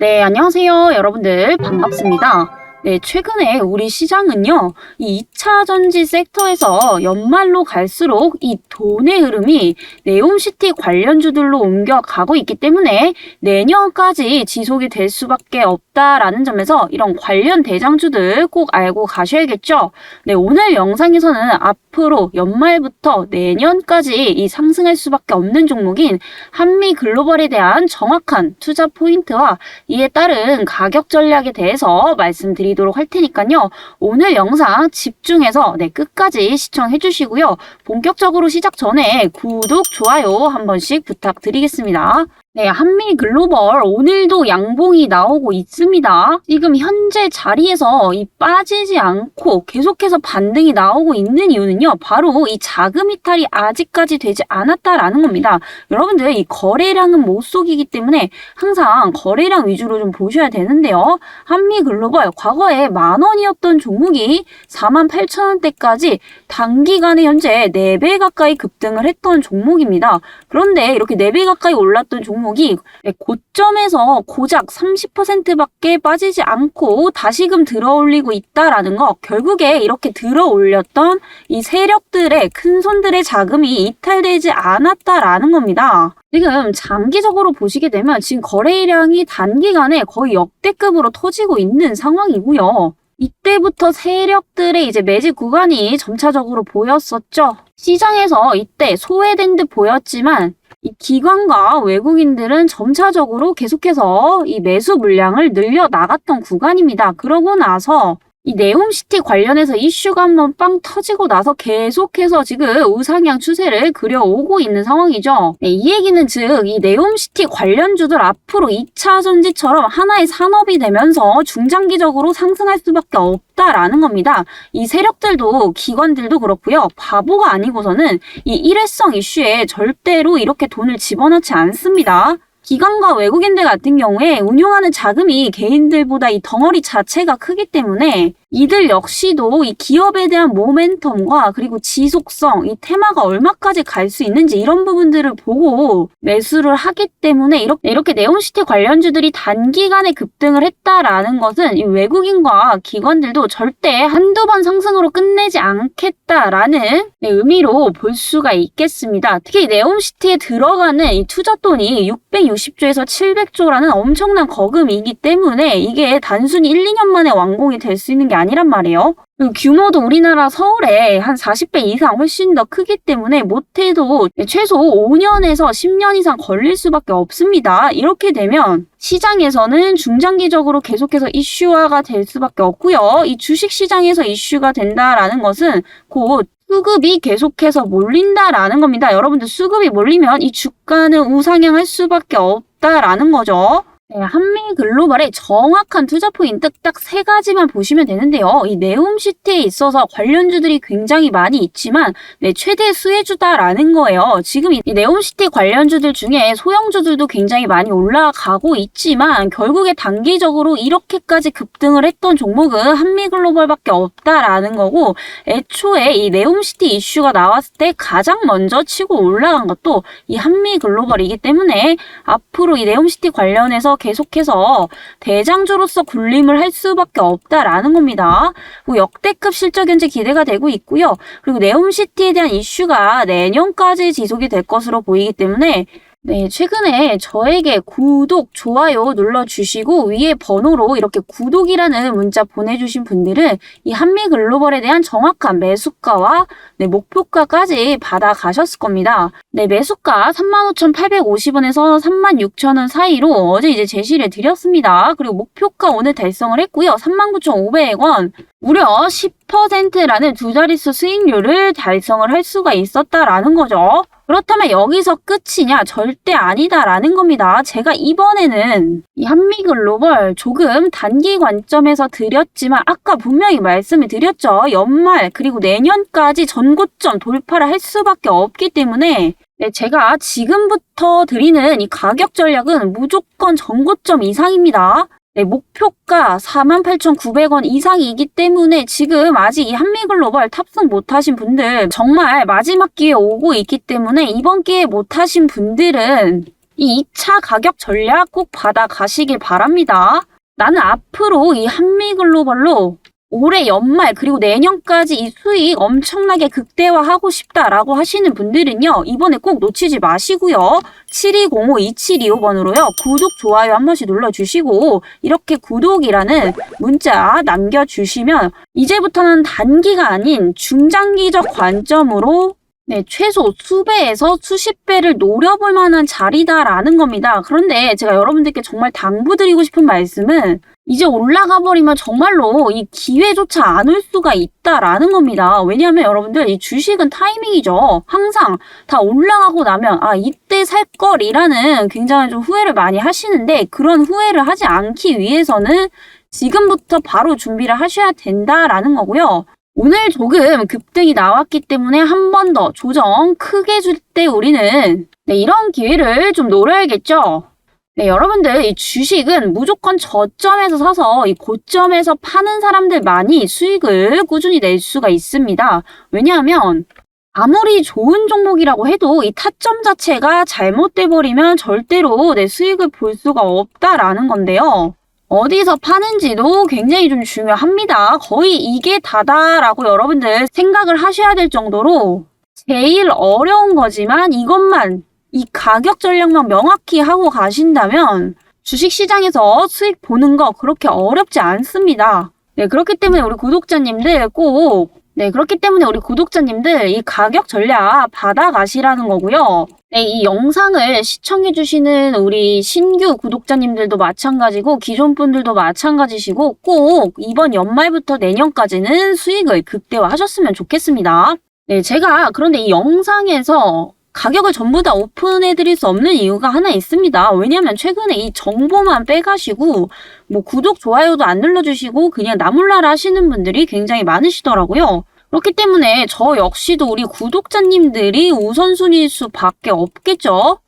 네, 안녕하세요. 여러분들 반갑습니다. 네, 최근에 우리 시장은요, 이 2차 전지 섹터에서 연말로 갈수록 이 돈의 흐름이 네옴시티 관련주들로 옮겨 가고 있기 때문에 내년까지 지속이 될 수밖에 없다라는 점에서 이런 관련 대장주들 꼭 알고 가셔야겠죠. 네, 오늘 영상에서는 앞으로 연말부터 내년까지 이 상승할 수밖에 없는 종목인 한미 글로벌에 대한 정확한 투자 포인트와 이에 따른 가격 전략에 대해서 말씀드리 도록 할 테니까요. 오늘 영상 집중해서 네, 끝까지 시청해 주시고요. 본격적으로 시작 전에 구독, 좋아요 한 번씩 부탁드리겠습니다. 네, 한미 글로벌 오늘도 양봉이 나오고 있습니다. 지금 현재 자리에서 이 빠지지 않고 계속해서 반등이 나오고 있는 이유는요. 바로 이 자금 이탈이 아직까지 되지 않았다라는 겁니다. 여러분들 이 거래량은 못 속이기 때문에 항상 거래량 위주로 좀 보셔야 되는데요. 한미 글로벌 과거에 만 원이었던 종목이 4만 8천 원대까지 단기간에 현재 4배 가까이 급등을 했던 종목입니다. 그런데 이렇게 4배 가까이 올랐던 종목 이 네, 고점에서 고작 30%밖에 빠지지 않고 다시금 들어올리고 있다라는 거 결국에 이렇게 들어올렸던 이 세력들의 큰 손들의 자금이 이탈되지 않았다라는 겁니다. 지금 장기적으로 보시게 되면 지금 거래량이 단기간에 거의 역대급으로 터지고 있는 상황이고요. 이때부터 세력들의 이제 매집 구간이 점차적으로 보였었죠. 시장에서 이때 소외된 듯 보였지만 이 기관과 외국인들은 점차적으로 계속해서 이 매수 물량을 늘려 나갔던 구간입니다. 그러고 나서 이 네옴시티 관련해서 이슈가 한번 빵 터지고 나서 계속해서 지금 우상향 추세를 그려오고 있는 상황이죠. 네, 이 얘기는 즉 이 네옴시티 관련주들 앞으로 2차 전지처럼 하나의 산업이 되면서 중장기적으로 상승할 수밖에 없다라는 겁니다. 이 세력들도 기관들도 그렇고요. 바보가 아니고서는 이 일회성 이슈에 절대로 이렇게 돈을 집어넣지 않습니다. 기관과 외국인들 같은 경우에 운용하는 자금이 개인들보다 이 덩어리 자체가 크기 때문에 이들 역시도 이 기업에 대한 모멘텀과 그리고 지속성, 이 테마가 얼마까지 갈 수 있는지 이런 부분들을 보고 매수를 하기 때문에 이렇게, 이렇게 네온시티 관련주들이 단기간에 급등을 했다라는 것은 이 외국인과 기관들도 절대 한두 번 상승으로 끝내지 않겠다라는 네, 의미로 볼 수가 있겠습니다. 특히 네온시티에 들어가는 이 투자 돈이 660조에서 700조라는 엄청난 거금이기 때문에 이게 단순히 1, 2년 만에 완공이 될 수 있는 게 아니란 말이에요. 그리고 규모도 우리나라 서울에 한 40배 이상 훨씬 더 크기 때문에 못해도 최소 5년에서 10년 이상 걸릴 수밖에 없습니다. 이렇게 되면 시장에서는 중장기적으로 계속해서 이슈화가 될 수밖에 없고요. 이 주식 시장에서 이슈가 된다라는 것은 곧 수급이 계속해서 몰린다라는 겁니다. 여러분들 수급이 몰리면 이 주가는 우상향할 수밖에 없다라는 거죠. 네, 한미 글로벌의 정확한 투자 포인트 딱 세 가지만 보시면 되는데요. 이 네옴시티에 있어서 관련주들이 굉장히 많이 있지만 네, 최대 수혜주다라는 거예요. 지금 이 네옴시티 관련주들 중에 소형주들도 굉장히 많이 올라가고 있지만 결국에 단기적으로 이렇게까지 급등을 했던 종목은 한미 글로벌밖에 없다라는 거고 애초에 이 네옴시티 이슈가 나왔을 때 가장 먼저 치고 올라간 것도 이 한미 글로벌이기 때문에 앞으로 이 네옴시티 관련해서 계속해서 대장주로서 군림을 할 수밖에 없다라는 겁니다. 뭐 역대급 실적 현재 기대가 되고 있고요. 그리고 네옴시티에 대한 이슈가 내년까지 지속이 될 것으로 보이기 때문에 네, 최근에 저에게 구독, 좋아요 눌러주시고 위에 번호로 이렇게 구독이라는 문자 보내주신 분들은 이 한미 글로벌에 대한 정확한 매수가와 네, 목표가까지 받아가셨을 겁니다. 네, 매수가 35,850원에서 36,000원 사이로 어제 이제 제시를 드렸습니다. 그리고 목표가 오늘 달성을 했고요. 39,500원. 무려 10%라는 두 자릿수 수익률을 달성을 할 수가 있었다라는 거죠. 그렇다면 여기서 끝이냐? 절대 아니다라는 겁니다. 제가 이번에는 이 한미 글로벌 조금 단기 관점에서 드렸지만 아까 분명히 말씀을 드렸죠. 연말 그리고 내년까지 전고점 돌파를 할 수밖에 없기 때문에 네, 제가 지금부터 드리는 이 가격 전략은 무조건 전고점 이상입니다. 네, 목표가 48,900원 이상이기 때문에 지금 아직 이 한미글로벌 탑승 못하신 분들 정말 마지막 기회 오고 있기 때문에 이번 기회 못하신 분들은 이 2차 가격 전략 꼭 받아가시길 바랍니다. 나는 앞으로 이 한미글로벌로 올해 연말 그리고 내년까지 이 수익 엄청나게 극대화하고 싶다라고 하시는 분들은요. 이번에 꼭 놓치지 마시고요. 7205-2725번으로요. 구독, 좋아요 한 번씩 눌러주시고 이렇게 구독이라는 문자 남겨주시면 이제부터는 단기가 아닌 중장기적 관점으로 네, 최소 수배에서 수십 배를 노려볼 만한 자리다라는 겁니다. 그런데 제가 여러분들께 정말 당부드리고 싶은 말씀은 이제 올라가 버리면 정말로 이 기회조차 안 올 수가 있다라는 겁니다. 왜냐하면 여러분들 이 주식은 타이밍이죠. 항상 다 올라가고 나면 아 이때 살 걸이라는 굉장히 좀 후회를 많이 하시는데 그런 후회를 하지 않기 위해서는 지금부터 바로 준비를 하셔야 된다라는 거고요. 오늘 조금 급등이 나왔기 때문에 한 번 더 조정 크게 줄 때 우리는 네, 이런 기회를 좀 노려야겠죠. 네, 여러분들 이 주식은 무조건 저점에서 사서 이 고점에서 파는 사람들만이 수익을 꾸준히 낼 수가 있습니다. 왜냐하면 아무리 좋은 종목이라고 해도 이 타점 자체가 잘못돼 버리면 절대로 내 수익을 볼 수가 없다라는 건데요. 어디서 파는지도 굉장히 좀 중요합니다. 거의 이게 다다라고 여러분들 생각을 하셔야 될 정도로 제일 어려운 거지만 이것만 이 가격 전략만 명확히 하고 가신다면 주식 시장에서 수익 보는 거 그렇게 어렵지 않습니다. 네, 그렇기 때문에 우리 구독자님들 꼭 네, 그렇기 때문에 우리 구독자님들 이 가격 전략 받아가시라는 거고요. 네, 이 영상을 시청해주시는 우리 신규 구독자님들도 마찬가지고 기존 분들도 마찬가지시고 꼭 이번 연말부터 내년까지는 수익을 극대화하셨으면 좋겠습니다. 네, 제가 그런데 이 영상에서 가격을 전부 다 오픈해 드릴 수 없는 이유가 하나 있습니다. 왜냐면 최근에 이 정보만 빼가시고 뭐 구독, 좋아요도 안 눌러주시고 그냥 나몰라라 하시는 분들이 굉장히 많으시더라고요. 그렇기 때문에 저 역시도 우리 구독자님들이 우선순위일 수밖에 없겠죠.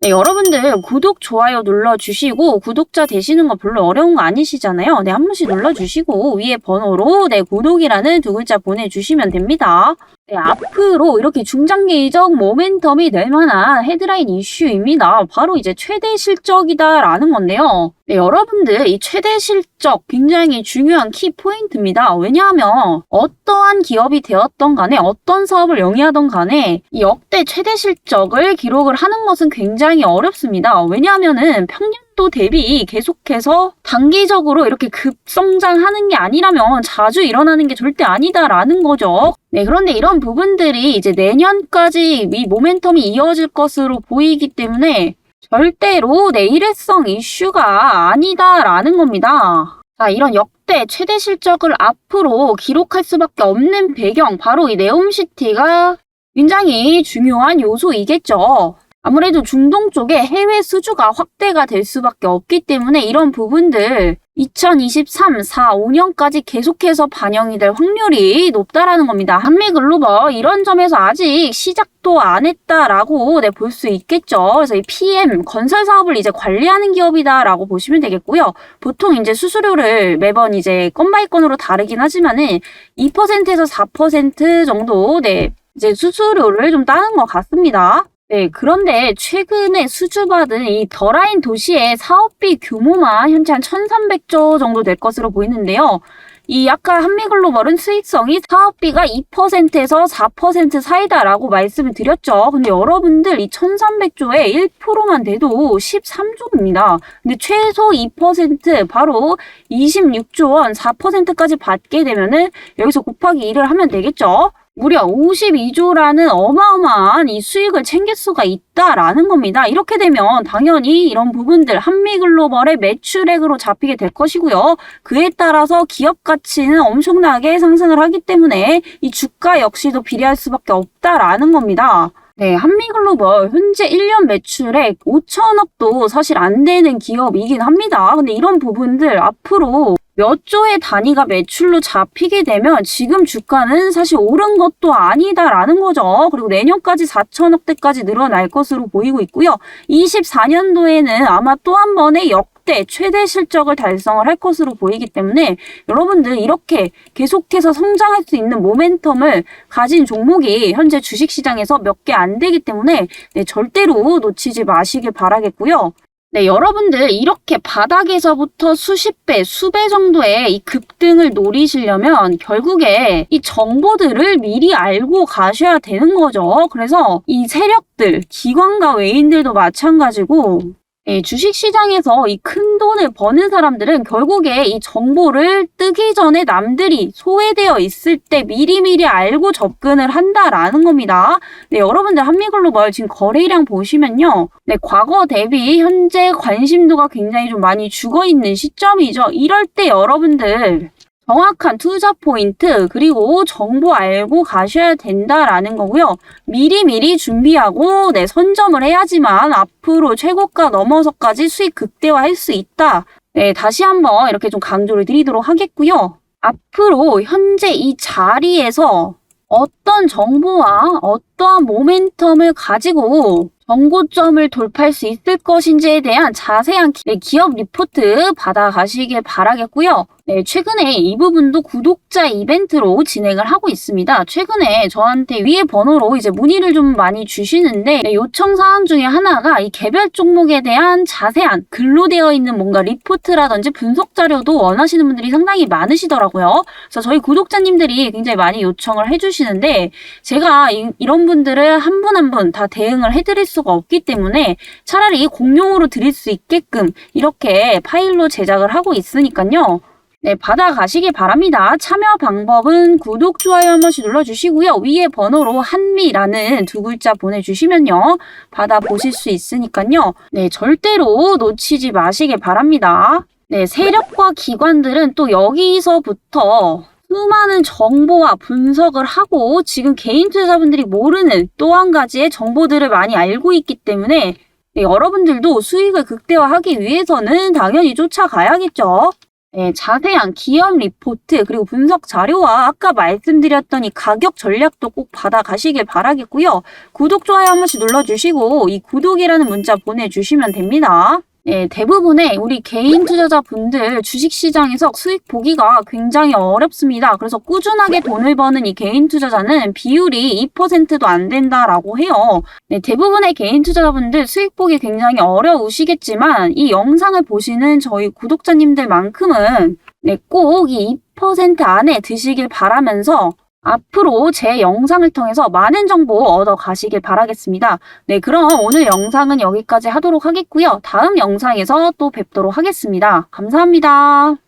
네, 여러분들 구독, 좋아요 눌러주시고 구독자 되시는 거 별로 어려운 거 아니시잖아요. 네, 한 번씩 눌러주시고 위에 번호로 네, 구독이라는 두 글자 보내주시면 됩니다. 네, 앞으로 이렇게 중장기적 모멘텀이 될 만한 헤드라인 이슈입니다. 바로 이제 최대 실적이다라는 건데요. 네, 여러분들 이 최대 실적 굉장히 중요한 키 포인트입니다. 왜냐하면 어떠한 기업이 되었던 간에 어떤 사업을 영위하던 간에 이 역대 최대 실적을 기록을 하는 것은 굉장히 어렵습니다. 왜냐하면은 평 년도 대비 계속해서 단기적으로 이렇게 급성장하는 게 아니라면 자주 일어나는 게 절대 아니다라는 거죠. 네, 그런데 이런 부분들이 이제 내년까지 이 모멘텀이 이어질 것으로 보이기 때문에 절대로 내 일회성 이슈가 아니다라는 겁니다. 자, 이런 역대 최대 실적을 앞으로 기록할 수밖에 없는 배경, 바로 이 네옴시티가 굉장히 중요한 요소이겠죠. 아무래도 중동 쪽에 해외 수주가 확대가 될 수밖에 없기 때문에 이런 부분들 2023, 4, 5년까지 계속해서 반영이 될 확률이 높다라는 겁니다. 한미 글로벌 이런 점에서 아직 시작도 안 했다라고 네, 볼 수 있겠죠. 그래서 이 PM 건설 사업을 이제 관리하는 기업이다라고 보시면 되겠고요. 보통 이제 수수료를 매번 이제 건 바이 건으로 다르긴 하지만은 2%에서 4% 정도 네, 이제 수수료를 좀 따는 것 같습니다. 네, 그런데 최근에 수주받은 이 더라인 도시의 사업비 규모만 현재 한 1,300조 정도 될 것으로 보이는데요. 이 아까 한미글로벌은 수익성이 사업비가 2%에서 4% 사이다라고 말씀을 드렸죠. 근데 여러분들 이 1,300조에 1%만 돼도 13조입니다. 근데 최소 2% 바로 26조 원 4%까지 받게 되면은 여기서 곱하기 1을 하면 되겠죠. 무려 52조라는 어마어마한 이 수익을 챙길 수가 있다라는 겁니다. 이렇게 되면 당연히 이런 부분들 한미글로벌의 매출액으로 잡히게 될 것이고요. 그에 따라서 기업 가치는 엄청나게 상승을 하기 때문에 이 주가 역시도 비례할 수밖에 없다라는 겁니다. 네, 한미글로벌 현재 1년 매출액 5천억도 사실 안 되는 기업이긴 합니다. 근데 이런 부분들 앞으로 몇 조의 단위가 매출로 잡히게 되면 지금 주가는 사실 오른 것도 아니다라는 거죠. 그리고 내년까지 4천억대까지 늘어날 것으로 보이고 있고요. 24년도에는 아마 또 한 번의 역 역대 최대 실적을 달성을 할 것으로 보이기 때문에 여러분들 이렇게 계속해서 성장할 수 있는 모멘텀을 가진 종목이 현재 주식시장에서 몇 개 안 되기 때문에 네, 절대로 놓치지 마시길 바라겠고요. 네, 여러분들 이렇게 바닥에서부터 수십 배, 수배 정도의 이 급등을 노리시려면 결국에 이 정보들을 미리 알고 가셔야 되는 거죠. 그래서 이 세력들, 기관과 외인들도 마찬가지고 예, 주식시장에서 이 큰 돈을 버는 사람들은 결국에 이 정보를 뜨기 전에 남들이 소외되어 있을 때 미리미리 알고 접근을 한다라는 겁니다. 네, 여러분들 한미글로벌 지금 거래량 보시면요. 네, 과거 대비 현재 관심도가 굉장히 좀 많이 죽어 있는 시점이죠. 이럴 때 여러분들 정확한 투자 포인트 그리고 정보 알고 가셔야 된다라는 거고요. 미리미리 준비하고 네, 선점을 해야지만 앞으로 최고가 넘어서까지 수익 극대화할 수 있다. 네, 다시 한번 이렇게 좀 강조를 드리도록 하겠고요. 앞으로 현재 이 자리에서 어떤 정보와 어떠한 모멘텀을 가지고 정고점을 돌파할 수 있을 것인지에 대한 자세한 기- 네, 기업 리포트 받아가시길 바라겠고요. 네, 최근에 이 부분도 구독자 이벤트로 진행을 하고 있습니다. 최근에 저한테 위에 번호로 이제 문의를 좀 많이 주시는데 네, 요청 사항 중에 하나가 이 개별 종목에 대한 자세한 글로 되어 있는 뭔가 리포트라든지 분석 자료도 원하시는 분들이 상당히 많으시더라고요. 그래서 저희 구독자님들이 굉장히 많이 요청을 해주시는데 제가 이, 런 분들을 한 분 한 분 다 대응을 해드릴 수가 없기 때문에 차라리 공용으로 드릴 수 있게끔 이렇게 파일로 제작을 하고 있으니까요. 네, 받아가시기 바랍니다. 참여 방법은 구독, 좋아요 한 번씩 눌러주시고요. 위에 번호로 한미라는 두 글자 보내주시면요. 받아보실 수 있으니까요. 네, 절대로 놓치지 마시길 바랍니다. 네, 세력과 기관들은 또 여기서부터 수많은 정보와 분석을 하고 지금 개인 투자자분들이 모르는 또 한 가지의 정보들을 많이 알고 있기 때문에 네, 여러분들도 수익을 극대화하기 위해서는 당연히 쫓아가야겠죠. 네, 자세한 기업 리포트 그리고 분석 자료와 아까 말씀드렸던 이 가격 전략도 꼭 받아가시길 바라겠고요. 구독, 좋아요 한 번씩 눌러주시고 이 구독이라는 문자 보내주시면 됩니다. 네, 대부분의 우리 개인 투자자분들 주식시장에서 수익 보기가 굉장히 어렵습니다. 그래서 꾸준하게 돈을 버는 이 개인 투자자는 비율이 2%도 안 된다라고 해요. 네, 대부분의 개인 투자자분들 수익 보기 굉장히 어려우시겠지만 이 영상을 보시는 저희 구독자님들만큼은 네, 꼭 이 2% 안에 드시길 바라면서 앞으로 제 영상을 통해서 많은 정보 얻어 가시길 바라겠습니다. 네, 그럼 오늘 영상은 여기까지 하도록 하겠고요. 다음 영상에서 또 뵙도록 하겠습니다. 감사합니다.